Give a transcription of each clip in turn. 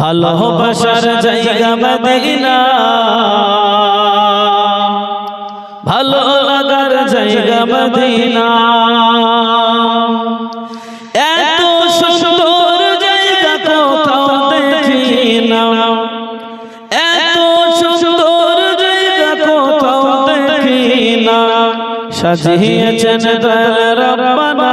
ভালোবাসার জায়গা মদিনা। ভালো লাগার জায়গা মদিনা। এত সুন্দর জায়গা কোথাও দেখি না। এত সুন্দর জায়গা কোথাও দেখি না। সাজিয়েছেন রব্বানা।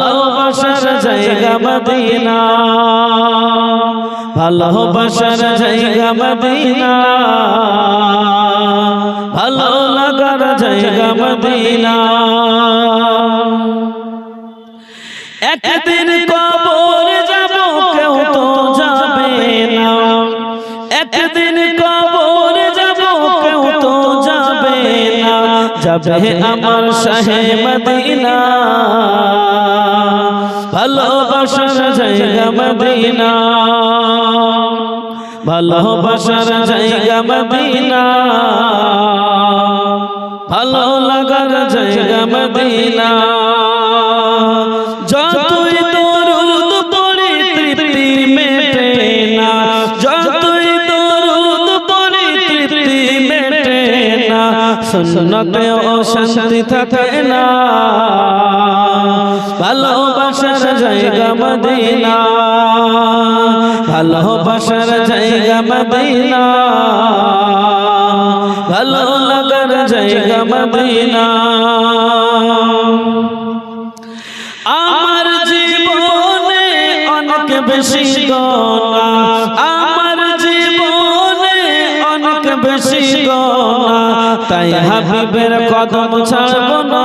ভালোবাসার জায়গা মদিনা। ভালোবাসার জায়গা মদিনা। ভালো লাগার জায়গা মদিনা। একদিন কবর যাব, কেউ তো যাবে না। একদিন কবর যাব, কেউ তো যাবে না। যাবে আমার শাহে মদিনা। জায়গা মদিনা। ভালোবাসার জায়গা মদিনা। ভালো লাগার জায়গা মদিনা। যতই ও শান্তি থাকে না। ভালোবাসার জায়গা মদিনা। ভালোবাসার জায়গা মদিনা। ভালো লাগার জায়গা মদিনা। আমার জীবনে অনেক বেশি গনা। আমার জীবনে অনেক বেশি গনা। তাই হাবিবের কদম ছাড়ব না।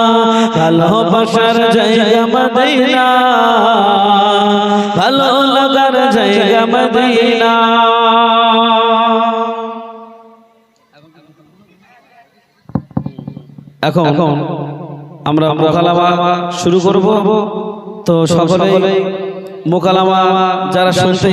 ভালোবাসার জায়গা মদিনা। ভালো লাগার জায়গা মদিনা। এখন আমরা মোকালামা শুরু করব। তো সকলে মোকালামা যারা শুনতে